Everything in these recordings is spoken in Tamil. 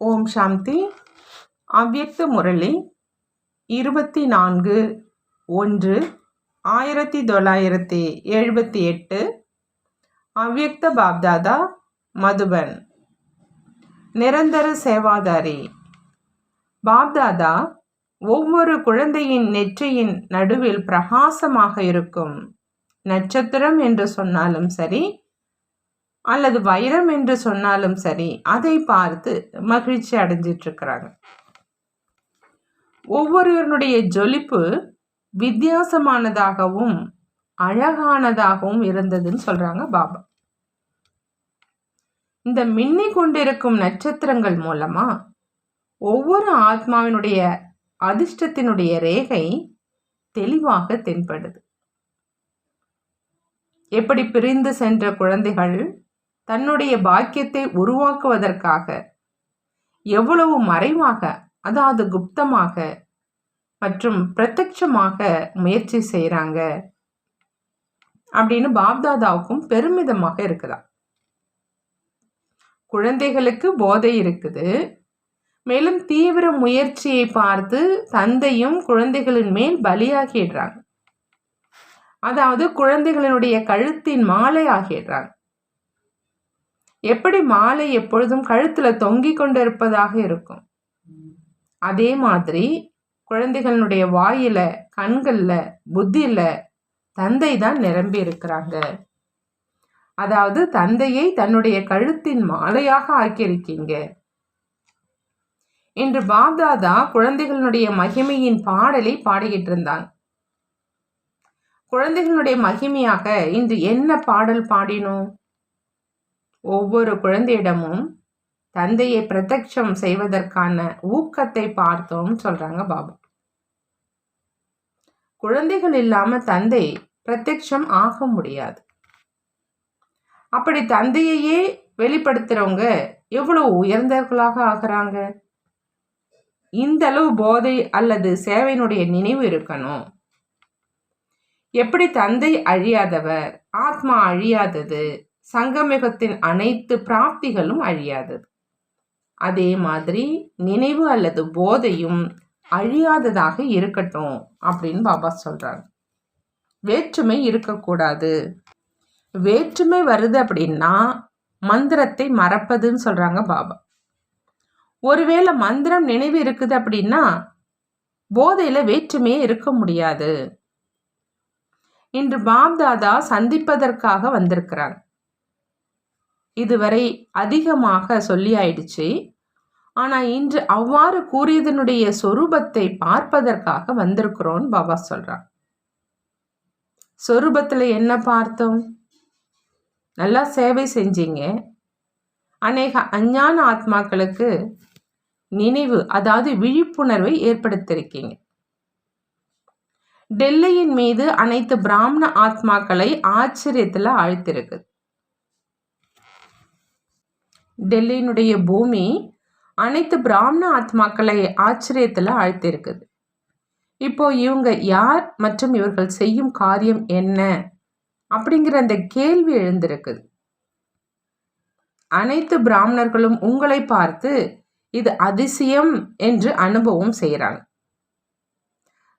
ஓம் சாந்தி. அவ்யக்த முரளி இருபத்தி நான்கு ஒன்று ஆயிரத்தி தொள்ளாயிரத்தி எழுபத்தி எட்டு. அவ்யக்த பாப்தாதா மதுபன். நிரந்தர சேவாதாரி. பாப்தாதா ஒவ்வொரு குழந்தையின் நெற்றியின் நடுவில் பிரகாசமாக இருக்கும் நட்சத்திரம் என்று சொன்னாலும் சரி அல்லது வைரம் என்று சொன்னாலும் சரி அதை பார்த்து மகிழ்ச்சி அடைஞ்சிட்டு இருக்கிறாங்க ஒவ்வொருவருடைய ஜொலிப்பு வித்தியாசமானதாகவும் அழகானதாகவும் இருந்ததுன்னு சொல்றாங்க பாபா. இந்த மின்னி கொண்டிருக்கும் நட்சத்திரங்கள் மூலமா ஒவ்வொரு ஆத்மாவினுடைய அதிர்ஷ்டத்தினுடைய ரேகை தெளிவாக தென்படுது. எப்படி பிரிந்து சென்ற குழந்தைகள் தன்னுடைய பாக்கியத்தை உருவாக்குவதற்காக. எவ்வளவு மறைவாக அதாவது குப்தமாக மற்றும் பிரத்யட்சமாக முயற்சி செய்கிறாங்க அப்படின்னு பாப்தாதாவுக்கும் பெருமிதமாக இருக்குதா குழந்தைகளுக்கு போதை இருக்குது. மேலும் தீவிர முயற்சியை பார்த்து தந்தையும் குழந்தைகளின் மேல் பலியாகிடுறாங்க. அதாவது குழந்தைகளினுடைய கழுத்தின் மாலை ஆகிடுறாங்க. எப்படி மாலை எப்பொழுதும் கழுத்தில் தொங்கிக் கொண்டிருப்பதாக இருக்கும்? அதே மாதிரி குழந்தைகளுடைய வாயில கண்கள்ல புத்தியில தந்தை தான் நிரம்பி இருக்கிறாங்க. அதாவது தந்தையை தன்னுடைய கழுத்தின் மாலையாக ஆக்கியிருக்கீங்க. இன்று பாப்தாதா குழந்தைகளுடைய மகிமையின் பாடலை பாடிக்கிட்டு இருந்தான். குழந்தைகளுடைய மகிமையாக இன்று என்ன பாடல் பாடினோம்? ஒவ்வொரு குழந்தையிடமும் தந்தையை பிரத்யட்சம் செய்வதற்கான ஊக்கத்தை பார்த்தோம் சொல்றாங்க பாபா. குழந்தைகள் இல்லாம தந்தை பிரத்யட்சம் ஆக முடியாது. அப்படி தந்தையையே வெளிப்படுத்துறவங்க எவ்வளவு உயர்ந்தவர்களாக ஆகிறாங்க? இந்த அளவு போதை அல்லது சேவையினுடைய நினைவு இருக்கணும். எப்படி தந்தை அழியாதவர் ஆத்மா அழியாதது சங்கமிகத்தின் அனைத்து பிராப்திகளும் அழியாதது. அதே மாதிரி நினைவு அல்லது போதையும் அழியாததாக இருக்கட்டும் அப்படின்னு பாபா சொல்கிறாங்க வேற்றுமை இருக்கக்கூடாது. வேற்றுமை வருது அப்படின்னா மந்திரத்தை மறப்பதுன்னு சொல்கிறாங்க பாபா. ஒருவேளை மந்திரம் நினைவு இருக்குது அப்படின்னா போதையில் வேற்றுமையே இருக்க முடியாது. இன்று பாப்தாதா சந்திப்பதற்காக வந்திருக்கிறாங்க இதுவரை அதிகமாக சொல்லியாயிடுச்சு. ஆனால் இன்று அவ்வாறு கூறியதனுடைய சொரூபத்தை பார்ப்பதற்காக வந்திருக்கிறோன்னு பாபா சொல்கிறான் சொரூபத்தில் என்ன பார்த்தோம்? நல்லா சேவை செஞ்சீங்க. அநேக அஞ்ஞான ஆத்மாக்களுக்கு நினைவு அதாவது விழிப்புணர்வை ஏற்படுத்தியிருக்கீங்க. டெல்லியின் மீது அனைத்து பிராமண ஆத்மாக்களை ஆச்சரியத்தில் ஆழ்த்திருக்குது டெல்லியினுடைய பூமி அனைத்து பிராமண ஆத்மாக்களை ஆச்சரியத்தில் ஆழ்த்திருக்குது இப்போ இவங்க யார் மற்றும் இவர்கள் செய்யும் காரியம் என்ன அப்படிங்கிற அந்த கேள்வி எழுந்திருக்குது. அனைத்து பிராமணர்களும் உங்களை பார்த்து இது அதிசயம் என்று அனுபவம் செய்கிறாங்க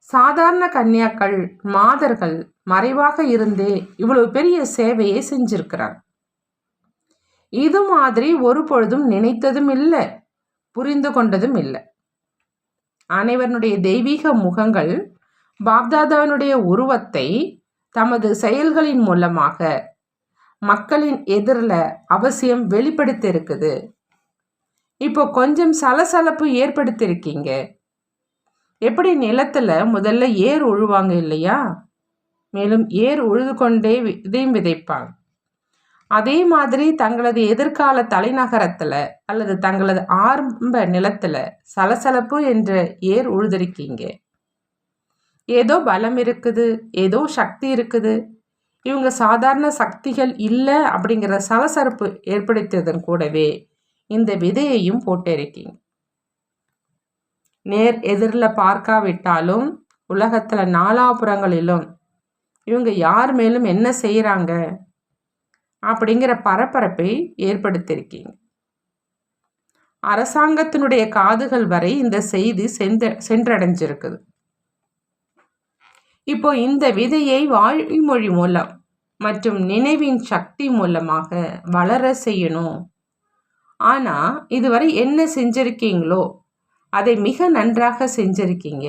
சாதாரண கன்னியாக்கள் மாதர்கள் மறைவாக இருந்தே இவ்வளவு பெரிய சேவையை செஞ்சிருக்கிறாங்க. இது மாதிரி ஒரு பொழுதும் நினைத்ததும் இல்லை புரிந்து கொண்டதும் இல்லை. அனைவருடைய தெய்வீக முகங்கள் பாப்தாதாவினுடைய உருவத்தை தமது செயல்களின் மூலமாக மக்களின் எதிரில் அவசியம் வெளிப்படுத்தி இருக்குது இப்போ கொஞ்சம் சலசலப்பு ஏற்படுத்தியிருக்கீங்க. எப்படி நிலத்தில் முதல்ல ஏர் உழுவாங்க இல்லையா? மேலும் ஏர் உழுது கொண்டே இதையும் விதைப்பாங்க. அதே மாதிரி தங்களது எதிர்கால தலைநகரத்தில் அல்லது தங்களது ஆரம்ப நிலத்தில் சலசலப்பு என்ற ஏர் உழுதுருக்கீங்க. ஏதோ பலம் இருக்குது ஏதோ சக்தி இருக்குது. இவங்க சாதாரண சக்திகள் இல்லை அப்படிங்கிற சலசலப்பு ஏற்படுத்தியதன் கூடவே இந்த விதையையும் போட்டிருக்கீங்க நேர் எதிரில் பார்க்காவிட்டாலும் உலகத்தில் நாலாபுறங்களிலும் இவங்க யார் மேலும் என்ன செய்கிறாங்க அப்படிங்கிற பரபரப்பை ஏற்படுத்தியிருக்கீங்க. அரசாங்கத்தினுடைய காதுகள் வரை இந்த செய்தி சென்ற சென்றடைஞ்சிருக்குது. இப்போ இந்த விதையை வாய்மொழி மூலம் மற்றும் நினைவின் சக்தி மூலமாக வளர செய்யணும். ஆனால் இதுவரை என்ன செஞ்சிருக்கீங்களோ அதை மிக நன்றாக செஞ்சிருக்கீங்க.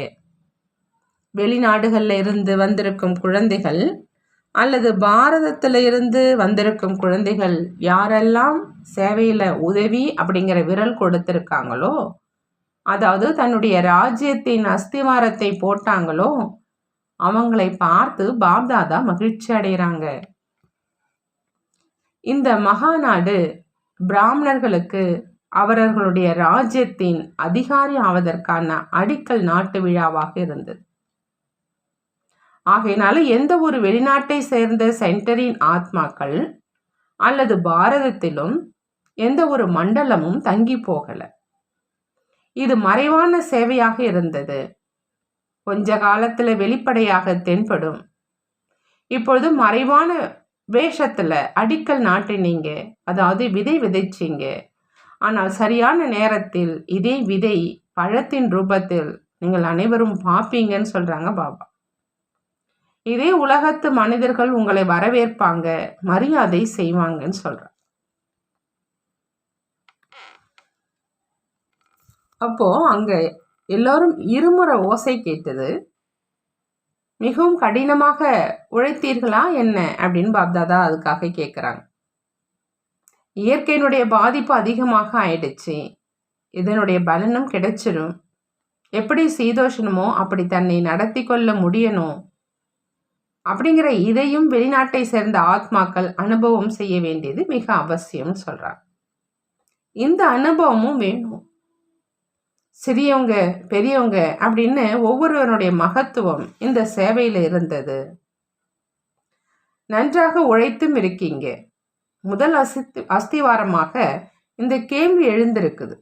வெளிநாடுகளில் இருந்து வந்திருக்கும் குழந்தைகள் அல்லது பாரதத்தில் இருந்து வந்திருக்கும் குழந்தைகள் யாரெல்லாம் சேவையில் உதவி அப்படிங்கிற விரல் கொடுத்துருக்காங்களோ அதாவது தன்னுடைய ராஜ்யத்தின் அஸ்திவாரத்தை போட்டாங்களோ அவங்களை பார்த்து பாப்தாதா மகிழ்ச்சி அடைகிறாங்க. இந்த மகாநாடு பிராமணர்களுக்கு அவரர்களுடைய ராஜ்யத்தின் அதிகாரி ஆவதற்கான அடிக்கல் நாட்டு விழாவாக இருந்தது. ஆகையினால எந்த ஒரு வெளிநாட்டை சேர்ந்த சென்டரின் ஆத்மாக்கள் அல்லது பாரதத்திலும் எந்த ஒரு மண்டலமும் தங்கி போகல. இது மறைவான சேவையாக இருந்தது. கொஞ்ச காலத்துல வெளிப்படையாக தென்படும். இப்பொழுது மறைவான வேஷத்துல அடிக்கல் நாட்டினீங்க. அதாவது விதை விதைச்சிங்க. ஆனால் சரியான நேரத்தில் இதே விதை பழத்தின் ரூபத்தில் நீங்கள் அனைவரும் பார்ப்பீங்கன்னு சொல்றாங்க பாபா. இதே உலகத்து மனிதர்கள் உங்களை வரவேற்பாங்க மரியாதை செய்வாங்கன்னு சொல்கிறார் அப்போ அங்க எல்லோரும் இருமுறை ஓசை கேட்டது மிகவும் கடினமாக உழைத்தீர்களா என்ன? அப்படின்னு பாப்தாதா அதுக்காக கேட்குறாங்க இயற்கையினுடைய பாதிப்பு அதிகமாக ஆயிடுச்சு. இதனுடைய பலனும் கிடைச்சிடும் எப்படி சீதோஷணுமோ அப்படி தன்னை நடத்தி கொள்ள முடியணும். அப்படிங்கிற இதையும் வெளிநாட்டை சேர்ந்த ஆத்மாக்கள் அனுபவம் செய்ய வேண்டியது மிக அவசியம் சொல்றார் இந்த அனுபவமும் வேணும். சிறியவங்க பெரியவங்க அப்படின்னு ஒவ்வொருவருடைய மகத்துவம் இந்த சேவையில் இருந்தது. நன்றாக உழைத்தும் இருக்கீங்க. முதல் அசித்து அஸ்திவாரமாக இந்த கேள்வி எழுந்திருக்குது.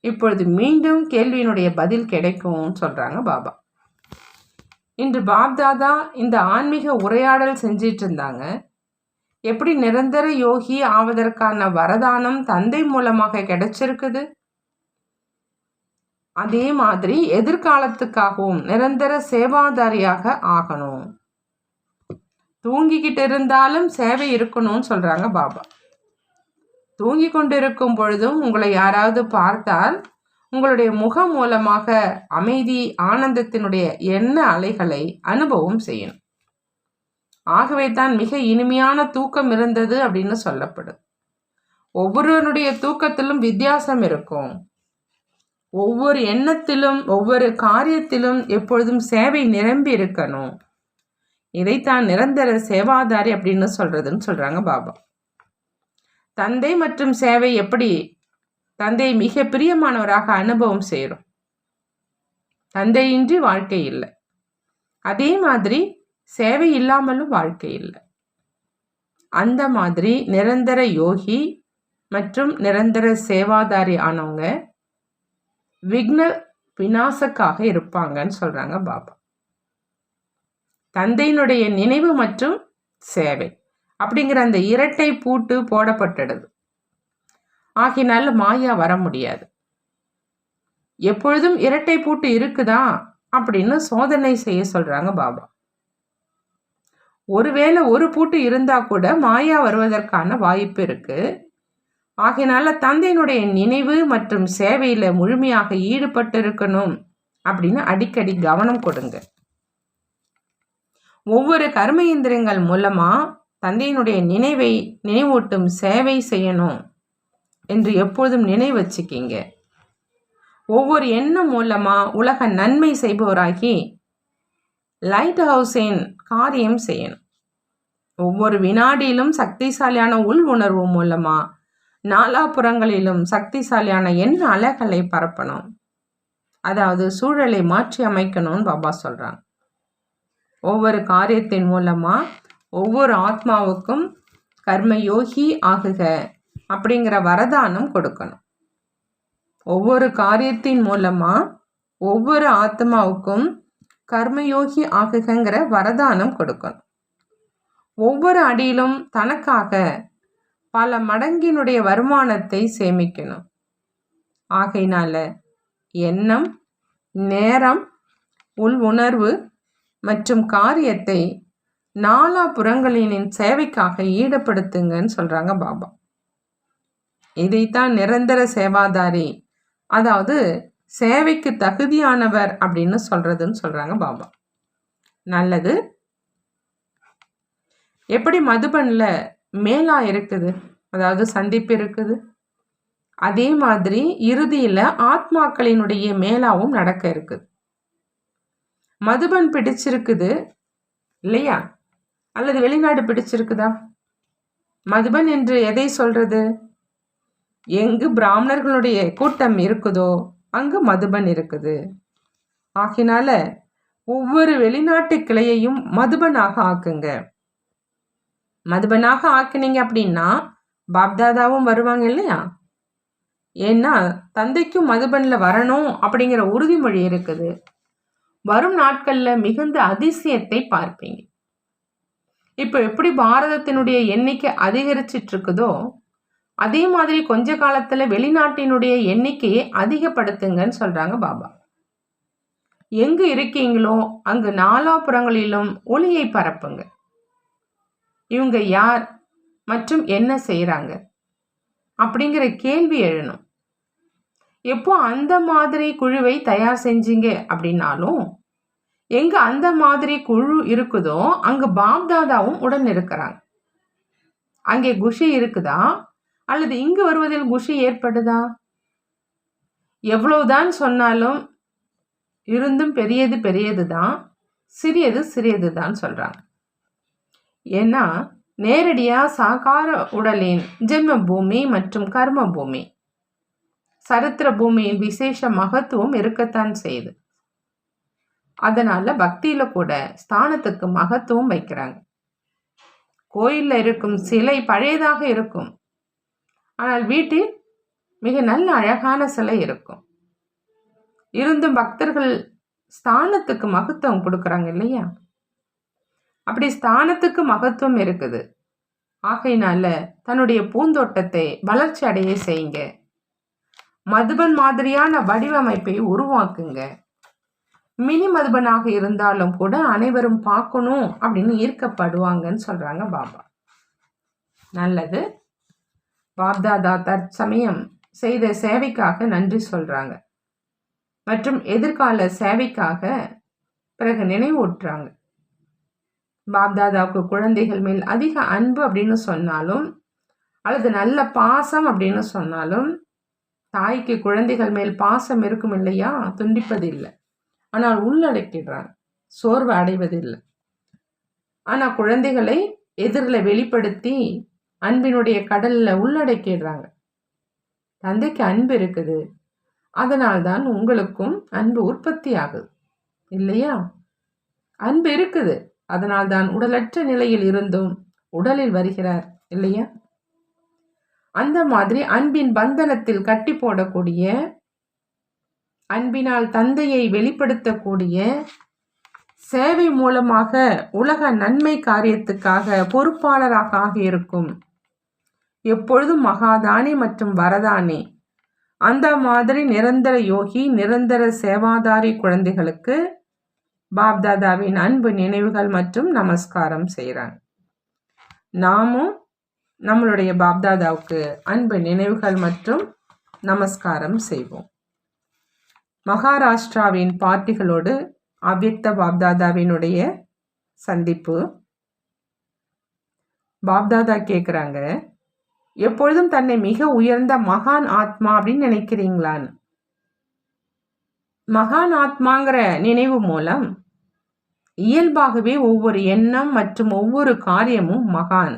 இப்பொழுது மீண்டும் கேள்வியினுடைய பதில் கிடைக்கும் சொல்றாங்க பாபா. இன்று பாப்தாதா இந்த ஆன்மீக உரையாடல் செஞ்சிட்டு இருந்தாங்க எப்படி நிரந்தர யோகி ஆவதற்கான வரதானம் தந்தை மூலமாக கிடைச்சிருக்குது? அதே மாதிரி எதிர்காலத்துக்காகவும் நிரந்தர சேவாதாரியாக ஆகணும். தூங்கிக்கிட்டு இருந்தாலும் சேவை இருக்கணும்னு சொல்றாங்க பாபா. தூங்கி கொண்டிருக்கும் பொழுதும் உங்களை யாராவது பார்த்தால் உங்களுடைய முகம் மூலமாக அமைதி ஆனந்தத்தினுடைய எண்ண அலைகளை அனுபவம் செய்யணும். ஆகவே தான் மிக இனிமையான தூக்கம் இருந்தது அப்படின்னு சொல்லப்படுது ஒவ்வொருவனுடைய தூக்கத்திலும் வித்தியாசம் இருக்கும். ஒவ்வொரு எண்ணத்திலும் ஒவ்வொரு காரியத்திலும் எப்பொழுதும் சேவை நிரம்பி இருக்கணும். இதைத்தான் நிரந்தர சேவாதாரி அப்படின்னு சொல்றதுன்னு சொல்றாங்க பாபா. தந்தை மற்றும் சேவை எப்படி தந்தை மிக பிரியமானவராக அனுபவம் செய்கிறோம் தந்தையின்றி வாழ்க்கை இல்லை. அதே மாதிரி சேவை இல்லாமலும் வாழ்க்கை இல்லை. அந்த மாதிரி நிரந்தர யோகி மற்றும் நிரந்தர சேவாதாரி ஆனவங்க விக்ன விநாசக்காக இருப்பாங்கன்னு சொல்றாங்க பாபா. தந்தையினுடைய நினைவு மற்றும் சேவை அப்படிங்கிற அந்த இரட்டை பூட்டு போடப்பட்டது ஆகினால மாயா வர முடியாது. எப்பொழுதும் இரட்டை பூட்டு இருக்குதா? அப்படின்னு சோதனை செய்ய சொல்றாங்க பாபா. ஒருவேளை ஒரு பூட்டு இருந்தா கூட மாயா வருவதற்கான வாய்ப்பு இருக்கு. ஆகினால தந்தையினுடைய நினைவு மற்றும் சேவையில் முழுமையாக ஈடுபட்டு இருக்கணும் அப்படின்னு அடிக்கடி கவனம் கொடுங்க. ஒவ்வொரு கர்ம இயந்திரங்கள் மூலமா தந்தையினுடைய நினைவை நினைவூட்டும் சேவை செய்யணும். என்று எப்பொழுதும் நினைவு வச்சுக்கிங்க. ஒவ்வொரு எண்ணம் மூலமா உலக நன்மை செய்பவராகி லைட் ஹவுஸின் காரியம் செய்யணும். ஒவ்வொரு வினாடியிலும் சக்திசாலியான உள் உணர்வு மூலமாக நாலாபுறங்களிலும் சக்திசாலியான எண்ண அலைகளை பரப்பணும். அதாவது சூழலை மாற்றி அமைக்கணும்னு பாபா சொல்கிறாங்க ஒவ்வொரு காரியத்தின் மூலமாக ஒவ்வொரு ஆத்மாவுக்கும் கர்மயோகி ஆகுக. அப்படிங்கிற வரதானம் கொடுக்கணும். ஒவ்வொரு காரியத்தின் மூலமாக ஒவ்வொரு ஆத்மாவுக்கும் கர்மயோகி ஆகுகங்கிற வரதானம் கொடுக்கணும். ஒவ்வொரு அடியிலும் தனக்காக பல மடங்கினுடைய வருமானத்தை சேமிக்கணும். ஆகையினால எண்ணம் நேரம் உள் உணர்வு மற்றும் காரியத்தை நாலா புறங்களினின் சேவைக்காக ஈடுபடுத்துங்கன்னு சொல்கிறாங்க பாபா. இதைத்தான் நிரந்தர சேவாதாரி அதாவது சேவைக்கு தகுதியானவர் அப்படின்னு சொல்கிறதுன்னு சொல்கிறாங்க பாபா. நல்லது. எப்படி மதுபனில் மேலா இருக்குது? அதாவது சந்திப்பு இருக்குது. அதே மாதிரி இறுதியில் ஆத்மாக்களினுடைய மேலாவும் நடக்க இருக்குது. மதுபன் பிடிச்சிருக்குது இல்லையா? அல்லது வெளிநாடு பிடிச்சிருக்குதா? மதுபன் என்று எதை சொல்றது? எங்கு பிராமணர்களுடைய கூட்டம் இருக்குதோ அங்கு மதுபன் இருக்குது. ஆகினால ஒவ்வொரு வெளிநாட்டு கிளையையும் மதுபனாக ஆக்குங்க. மதுபனாக ஆக்கினீங்க அப்படின்னா பாப்தாதாவும் வருவாங்க இல்லையா? ஏன்னா தந்தைக்கும் மதுபனில் வரணும் அப்படிங்கிற உறுதிமொழி இருக்குது. வரும் நாட்களில் மிகுந்த அதிசயத்தை பார்ப்பீங்க. இப்போ எப்படி பாரதத்தினுடைய எண்ணிக்கை அதிகரிச்சிட்டு இருக்குதோ அதே மாதிரி கொஞ்ச காலத்தில் வெளிநாட்டினுடைய எண்ணிக்கையை அதிகப்படுத்துங்கன்னு சொல்கிறாங்க பாபா. எங்கு இருக்கீங்களோ அங்கு நாலாபுறங்களிலும் ஒளியை பரப்புங்க. இவங்க யார் மற்றும் என்ன செய்கிறாங்க அப்படிங்கிற கேள்வி எழணும். எப்போ அந்த மாதிரி குழுவை தயார் செஞ்சீங்க அப்படின்னாலும் எங்கே அந்த மாதிரி குழு இருக்குதோ அங்கே பாப்தாதாவும் உடன் இருக்கிறாங்க. அங்கே குஷி இருக்குதா? அல்லது இங்கு வருவதில் குஷி ஏற்படுதா? எவ்வளவுதான் சொன்னாலும் இருந்தும் பெரியது பெரியது தான் சிறியது சிறியது தான் சொல்கிறாங்க ஏன்னா நேரடியாக சாகார உடலின் ஜென்ம பூமி மற்றும் கர்ம பூமி சரித்திர பூமியின் விசேஷ மகத்துவம் இருக்கத்தான் செய்யுது. அதனால பக்தியில கூட ஸ்தானத்துக்கு மகத்துவம் வைக்கிறாங்க. கோயிலில் இருக்கும் சிலை பழையதாக இருக்கும். ஆனால் வீட்டில் மிக நல்ல அழகான சிலை இருக்கும். இருந்தும் பக்தர்கள் ஸ்தானத்துக்கு மகத்துவம் கொடுக்குறாங்க இல்லையா? அப்படி ஸ்தானத்துக்கு மகத்துவம் இருக்குது. ஆகையினால தன்னுடைய பூந்தோட்டத்தை வளர்ச்சி அடைய செய்யுங்க. மதுபன் மாதிரியான வடிவமைப்பை உருவாக்குங்க. மினி மதுபனாக இருந்தாலும் கூட அனைவரும் பார்க்கணும் அப்படின்னு ஈர்க்கப்படுவாங்கன்னு சொல்றாங்க பாபா. நல்லது. பாப்தாதா தற்சமயம் செய்த சேவைக்காக நன்றி சொல்றாங்க. மற்றும் எதிர்கால சேவைக்காக பிறகு நினைவூட்டுறாங்க. பாப்தாதாவுக்கு குழந்தைகள் மேல் அதிக அன்பு அப்படின்னு சொன்னாலும் அல்லது நல்ல பாசம் அப்படின்னு சொன்னாலும் தாய்க்கு குழந்தைகள் மேல் பாசம் இருக்கும் இல்லையா? துண்டிப்பதில்லை. ஆனால் உள்ளடக்கிடுறாங்க. சோர்வு அடைவதில்லை. ஆனால் குழந்தைகளை எதிரில் வெளிப்படுத்தி அன்பினுடைய கடலில் உள்ளடக்கிடுறாங்க. தந்தைக்கு அன்பு இருக்குது. அதனால்தான் உங்களுக்கும் அன்பு உற்பத்தி ஆகுது இல்லையா? அன்பு இருக்குது. அதனால்தான் உடலற்ற நிலையில் இருந்தும் உடலில் வருகிறார். இல்லையா? அந்த மாதிரி அன்பின் பந்தனத்தில் கட்டி போடக்கூடிய அன்பினால் தந்தையை வெளிப்படுத்தக்கூடிய சேவை மூலமாக உலக நன்மை காரியத்துக்காக பொறுப்பாளராக ஆகியிருக்கும் எப்பொழுதும் மகாதானி மற்றும் வரதானி. அந்த மாதிரி நிரந்தர யோகி நிரந்தர சேவாதாரி குழந்தைகளுக்கு பாப்தாதாவின் அன்பு நினைவுகள் மற்றும் நமஸ்காரம் செய்கிறாங்க நாமும் நம்மளுடைய பாப்தாதாவுக்கு அன்பு நினைவுகள் மற்றும் நமஸ்காரம் செய்வோம். மகாராஷ்டிராவின் பார்ட்டிகளோடு அவ்யக்த பாப்தாதாவினுடைய சந்திப்பு. பாப்தாதா கேட்குறாங்க எப்பொழுதும் தன்னை மிக உயர்ந்த மகான் ஆத்மா அப்படின்னு நினைக்கிறீங்களான்னு மகான் ஆத்மாங்கிற நினைவு மூலம் இயல்பாகவே ஒவ்வொரு எண்ணம் மற்றும் ஒவ்வொரு காரியமும் மகான்.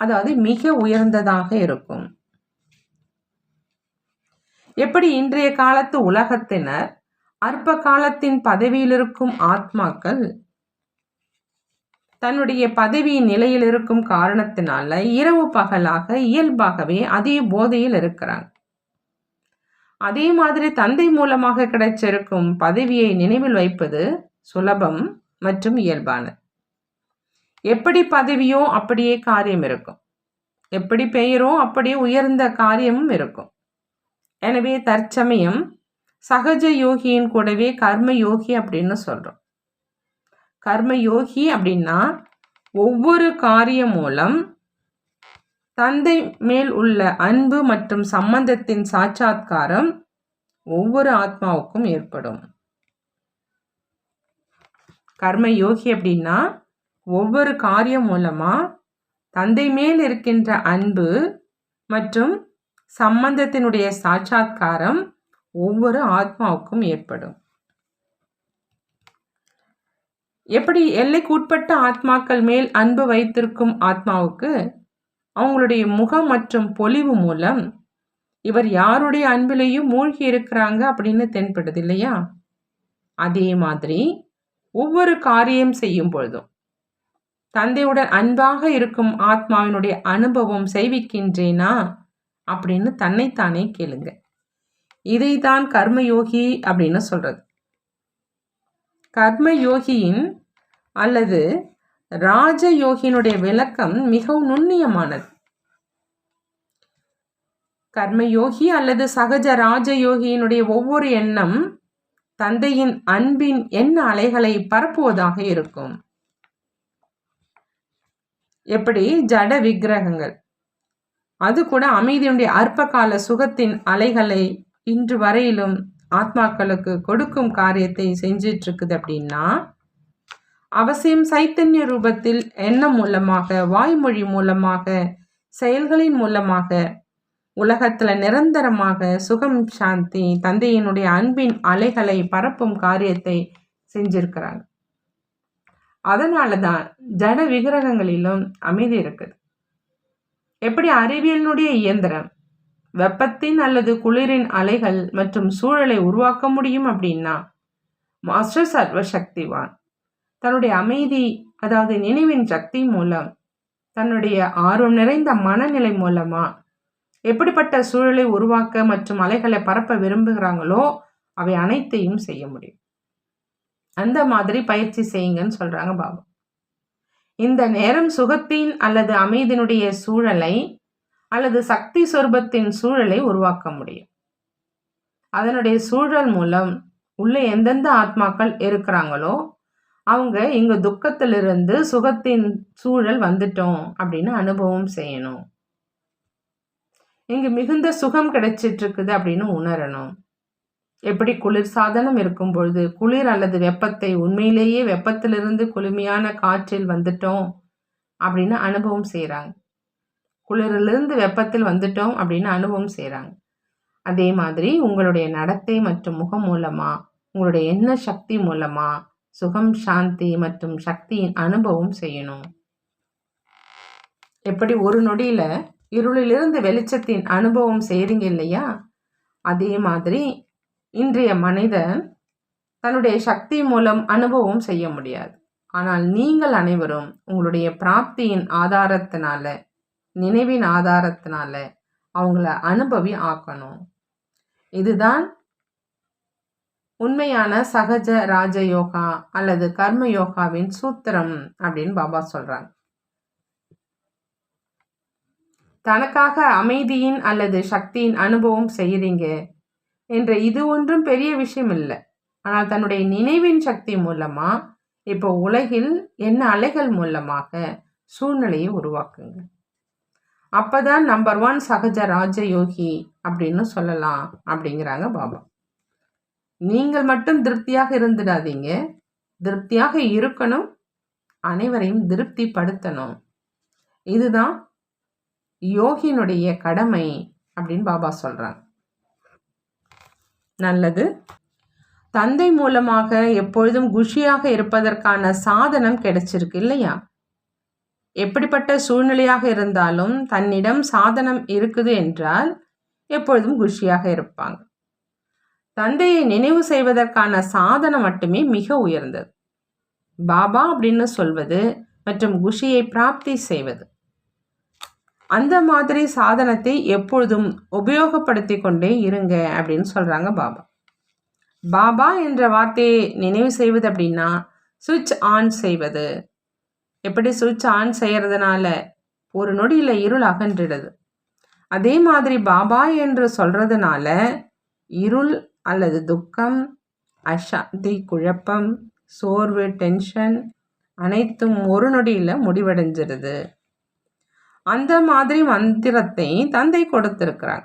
அதாவது மிக உயர்ந்ததாக இருக்கும். எப்படி இன்றைய காலத்து உலகத்தினர் அற்ப காலத்தின் பதவியில் இருக்கும் ஆத்மாக்கள் தன்னுடைய பதவியின் நிலையில் இருக்கும் காரணத்தினால இரவு பகலாக இயல்பாகவே அதே போதையில் இருக்கிறாங்க. அதே மாதிரி தந்தை மூலமாக கிடைச்சிருக்கும் பதவியை நினைவில் வைப்பது சுலபம் மற்றும் இயல்பானது. எப்படி பதவியோ அப்படியே காரியம் இருக்கும். எப்படி பெயரோ அப்படியே உயர்ந்த காரியமும் இருக்கும். எனவே தற்சமயம் சகஜ யோகியின் கூடவே கர்ம யோகி அப்படின்னு சொல்கிறோம் கர்ம யோகி அப்படின்னா ஒவ்வொரு காரியம் மூலம் தந்தை மேல் உள்ள அன்பு மற்றும் சம்பந்தத்தின் சாட்சாத்காரம் ஒவ்வொரு ஆத்மாவுக்கும் ஏற்படும். கர்ம யோகி அப்படின்னா ஒவ்வொரு காரியம் மூலமாக தந்தை மேல் இருக்கின்ற அன்பு மற்றும் சம்பந்தத்தினுடைய சாட்சாத்காரம் ஒவ்வொரு ஆத்மாவுக்கும் ஏற்படும். எப்படி எல்லைக்குட்பட்ட ஆத்மாக்கள் மேல் அன்பு வைத்திருக்கும் ஆத்மாவுக்கு அவங்களுடைய முகம் மற்றும் பொலிவு மூலம் இவர் யாருடைய அன்பிலையும் மூழ்கி இருக்கிறாங்க அப்படின்னு தென்படுது இல்லையா? அதே மாதிரி ஒவ்வொரு காரியம் செய்யும் பொழுதும் தந்தையுடன் அன்பாக இருக்கும் ஆத்மாவினுடைய அனுபவம் செய்விக்கின்றேனா அப்படின்னு தன்னைத்தானே கேளுங்க. இதைத்தான் கர்மயோகி அப்படின்னு சொல்றது. கர்மயோகியின் அல்லது ராஜயோகியினுடைய விளக்கம் மிகவும் நுண்ணியமானது. கர்மயோகி அல்லது சகஜ ராஜயோகியினுடைய ஒவ்வொரு எண்ணம் தந்தையின் அன்பின் எண்ண அலைகளை பரப்புவதாக இருக்கும். எப்படி? ஜட விக்கிரகங்கள். அது கூட அமைதியுடைய அற்பகால சுகத்தின் அலைகளை இன்று வரையிலும் ஆத்மாக்களுக்கு கொடுக்கும் காரியத்தை செஞ்சிட்டு இருக்குது அப்படின்னா அவசியம் சைத்தன்ய ரூபத்தில் எண்ணம் மூலமாக வாய்மொழி மூலமாக செயல்களின் மூலமாக உலகத்தில் நிரந்தரமாக சுகம் சாந்தி தந்தையினுடைய அன்பின் அலைகளை பரப்பும் காரியத்தை செஞ்சிருக்கிறாங்க. அதனால தான் ஜட விக்கிரகங்களிலும் அமைதி இருக்குது. எப்படி அறிவியலினுடைய இயந்திரம் வெப்பத்தின் அல்லது குளிரின் அலைகள் மற்றும் சூழலை உருவாக்க முடியும் அப்படின்னா மாஸ்டர் சர்வ சக்திவான் தன்னுடைய அமைதி அதாவது நினைவின் சக்தி மூலம் தன்னுடைய ஆர்வம் நிறைந்த மனநிலை மூலமா எப்படிப்பட்ட சூழலை உருவாக்க மற்றும் அலைகளை பரப்ப விரும்புகிறாங்களோ அவை அனைத்தையும் செய்ய முடியும். அந்த மாதிரி பயிற்சி செய்யுங்கன்னு சொல்றாங்க பாபா. இந்த நேரம் சுகத்தின் அல்லது அமைதியினுடைய சூழலை அல்லது சக்தி சொர்பத்தின் சூழலை உருவாக்க முடியும். அதனுடைய சூழல் மூலம் உள்ள எந்தெந்த ஆத்மாக்கள் இருக்கிறாங்களோ அவங்க இங்கே துக்கத்திலிருந்து சுகத்தின் சூழல் வந்துட்டோம் அப்படின்னு அனுபவம் செய்யணும். இங்கு மிகுந்த சுகம் கிடைச்சிட்டு இருக்குது அப்படின்னு உணரணும். எப்படி குளிர் சாதனம் இருக்கும் பொழுது குளிர் அல்லது வெப்பத்தை உண்மையிலேயே வெப்பத்திலிருந்து குளுமையான காற்றில் வந்துட்டோம் அப்படின்னு அனுபவம் செய்கிறாங்க குளிரிலிருந்து வெப்பத்தில் வந்துட்டோம் அப்படின்னு அனுபவம் செய்கிறாங்க அதே மாதிரி உங்களுடைய நடத்தை மற்றும் முகம் மூலமாக உங்களுடைய எண்ண சக்தி மூலமாக சுகம் சாந்தி மற்றும் சக்தியின் அனுபவம் செய்யணும். எப்படி ஒரு நொடியில் இருளிலிருந்து வெளிச்சத்தின் அனுபவம் செய்கிறீங்க இல்லையா? அதே மாதிரி இன்றைய மனிதன் தன்னுடைய சக்தி மூலம் அனுபவம் செய்ய முடியாது. ஆனால் நீங்கள் அனைவரும் உங்களுடைய பிராப்தியின் ஆதாரத்தினால நினைவின் ஆதாரத்தினால அவங்கள அனுபவி ஆக்கணும். இதுதான் உண்மையான சகஜ ராஜயோகா அல்லது கர்ம யோகாவின் சூத்திரம் அப்படின்னு பாபா சொல்றாங்க. தனக்காக அமைதியின் அல்லது சக்தியின் அனுபவம் செய்கிறீங்க என்ற இது ஒன்றும் பெரிய விஷயம் இல்லை. ஆனால் தன்னுடைய நினைவின் சக்தி மூலமா இப்போ உலகில் என்ன அலைகள் மூலமாக சூழ்நிலையை உருவாக்குங்க. அப்பதான் நம்பர் ஒன் சகஜ ராஜயோகி அப்படின்னு சொல்லலாம் அப்படிங்கிறாங்க பாபா. நீங்கள் மட்டும் திருப்தியாக இருந்துடாதீங்க. திருப்தியாக இருக்கணும். அனைவரையும் திருப்திப்படுத்தணும். இதுதான் யோகினுடைய கடமை அப்படின்னு பாபா சொல்கிறாங்க நல்லது. தந்தை மூலமாக எப்பொழுதும் குஷியாக இருப்பதற்கான சாதனம் கிடைச்சிருக்கு இல்லையா? எப்படிப்பட்ட சூழ்நிலையாக இருந்தாலும் தன்னிடம் சாதனம் இருக்குது என்றால் எப்பொழுதும் குஷியாக இருப்பாங்க. தந்தையை நினைவு செய்வதற்கான சாதனம் மட்டுமே மிக உயர்ந்தது. பாபா அப்படின்னு சொல்வது மற்றும் குஷியை பிராப்தி செய்வது. அந்த மாதிரி சாதனத்தை எப்பொழுதும் உபயோகப்படுத்தி கொண்டே இருங்க அப்படின்னு சொல்கிறாங்க பாபா. பாபா என்ற வார்த்தையை நினைவு செய்வது அப்படின்னா சுவிட்ச் ஆன் செய்வது எப்படி சுவிட்ச் ஆன் செய்கிறதுனால ஒரு நொடியில் இருள் அகன்றிடுது. அதே மாதிரி பாபா என்று சொல்றதுனால இருள் அல்லது துக்கம் அசாந்தி குழப்பம் சோர்வு டென்ஷன் அனைத்தும் ஒரு நொடியில் முடிவடைஞ்சிருது அந்த மாதிரி மந்திரத்தை தந்தை கொடுத்திருக்கிறார்.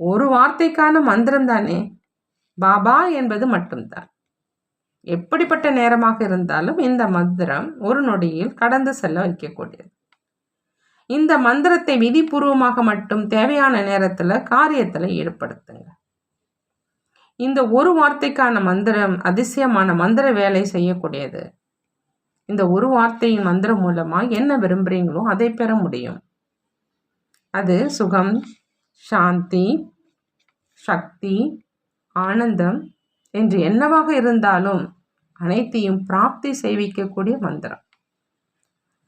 ஒரு வார்த்தைக்கான மந்திரம் தானே பாபா என்பது மட்டும்தான். எப்படிப்பட்ட நேரமாக இருந்தாலும் இந்த மந்திரம் ஒரு நொடியில் கடந்து செல்ல வைக்கக்கூடியது. இந்த மந்திரத்தை விதிபூர்வமாக மட்டும் தேவையான நேரத்தில் காரியத்தில் ஈடுபடுத்துங்க. இந்த ஒரு வார்த்தைக்கான மந்திரம் அதிசயமான மந்திர வேலை செய்யக்கூடியது. இந்த ஒரு வார்த்தையின் மந்திரம் மூலமாக என்ன விரும்புகிறீங்களோ அதை பெற முடியும். அது சுகம் சாந்தி சக்தி ஆனந்தம் என்று என்னவாக இருந்தாலும் அனைத்தையும் பிராப்தி செய்விக்கக்கூடிய மந்திரம்.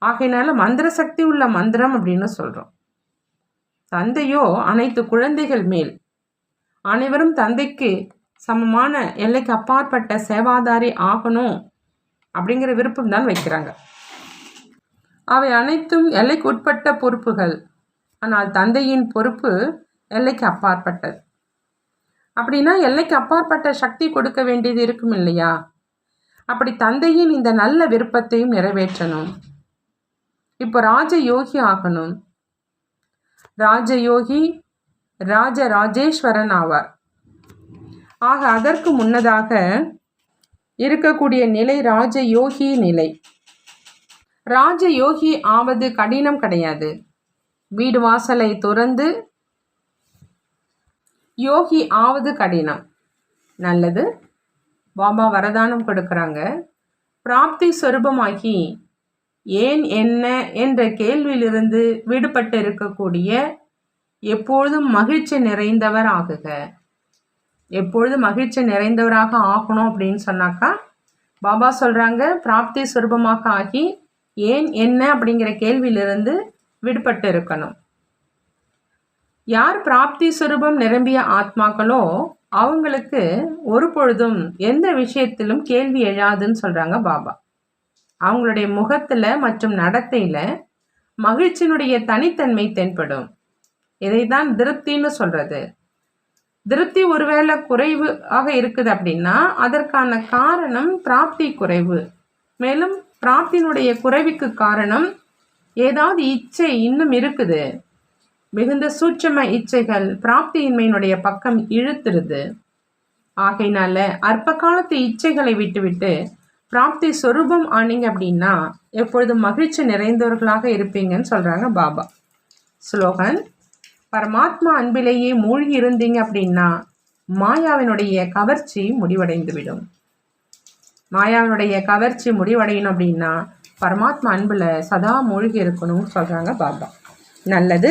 ஆகையினால மந்திர சக்தி உள்ள மந்திரம் அப்படின்னு சொல்கிறோம் தந்தையோ அனைத்து குழந்தைகள் மேல் அனைவரும் தந்தைக்கு சமமான எல்லைக்கு அப்பாற்பட்ட சேவாதாரி ஆகணும் அப்படிங்கிற விருப்பம் தான் வைக்கிறாங்க. அவை அனைத்தும் எல்லைக்கு உட்பட்ட பொறுப்புகள். ஆனால் தந்தையின் பொறுப்பு எல்லைக்கு அப்பாற்பட்டது. அப்படின்னா எல்லைக்கு அப்பாற்பட்ட சக்தி கொடுக்க வேண்டியது இருக்கும் இல்லையா? அப்படி தந்தையின் இந்த நல்ல விருப்பத்தையும் நிறைவேற்றணும். இப்போ ராஜயோகி ஆகணும். ராஜயோகி ராஜ ராஜேஸ்வரன் ஆவார். ஆக அதற்கு முன்னதாக இருக்கக்கூடிய நிலை ராஜயோகி நிலை. ராஜயோகி ஆவது கடினம் கிடையாது. வீடு வாசலை துறந்து யோகி ஆவது கடினம். நல்லது. பாபா வரதானம் கொடுக்குறாங்க. பிராப்தி சொரூபமாகி ஏன் என்ன என்ற கேள்வியிலிருந்து விடுபட்டு இருக்கக்கூடிய எப்பொழுதும் மகிழ்ச்சி நிறைந்தவர் ஆகுக. எப்பொழுதும் மகிழ்ச்சி நிறைந்தவராக ஆகணும் அப்படின்னு சொன்னாக்கா பாபா சொல்கிறாங்க பிராப்தி சுரூபமாக ஆகி ஏன் என்ன அப்படிங்கிற கேள்வியிலிருந்து விடுபட்டு இருக்கணும். யார் பிராப்தி சுரூபம் நிரம்பிய ஆத்மாக்களோ அவங்களுக்கு ஒரு பொழுதும் எந்த விஷயத்திலும் கேள்வி எழாதுன்னு சொல்கிறாங்க பாபா. அவங்களுடைய முகத்தில் மற்றும் நடத்தையில் மகிழ்ச்சியினுடைய தனித்தன்மை தென்படும். இதை தான் திருப்தின்னு சொல்கிறது திருப்தி ஒருவேளை குறைவு ஆக இருக்குது அப்படின்னா அதற்கான காரணம் பிராப்தி குறைவு. மேலும் பிராப்தியினுடைய குறைவுக்கு காரணம் ஏதாவது இச்சை இன்னும் இருக்குது. மிகுந்த சூட்சம இச்சைகள் பிராப்தியின்மையினுடைய பக்கம் இழுத்துருது. ஆகையினால அற்ப காலத்து இச்சைகளை விட்டுவிட்டு பிராப்தி சொரூபம் ஆனீங்க அப்படின்னா எப்பொழுதும் மகிழ்ச்சி நிறைந்தவர்களாக இருப்பீங்கன்னு சொல்கிறாங்க பாபா. ஸ்லோகன் பரமாத்மா அன்பிலேயே மூழ்கி இருந்தீங்க அப்படின்னா மாயாவினுடைய கவர்ச்சி முடிவடைந்து விடும் மாயாவினுடைய கவர்ச்சி முடிவடையணும் அப்படின்னா பரமாத்மா அன்பில் சதா மூழ்கி இருக்கணும்னு சொல்கிறாங்க பாபா. நல்லது.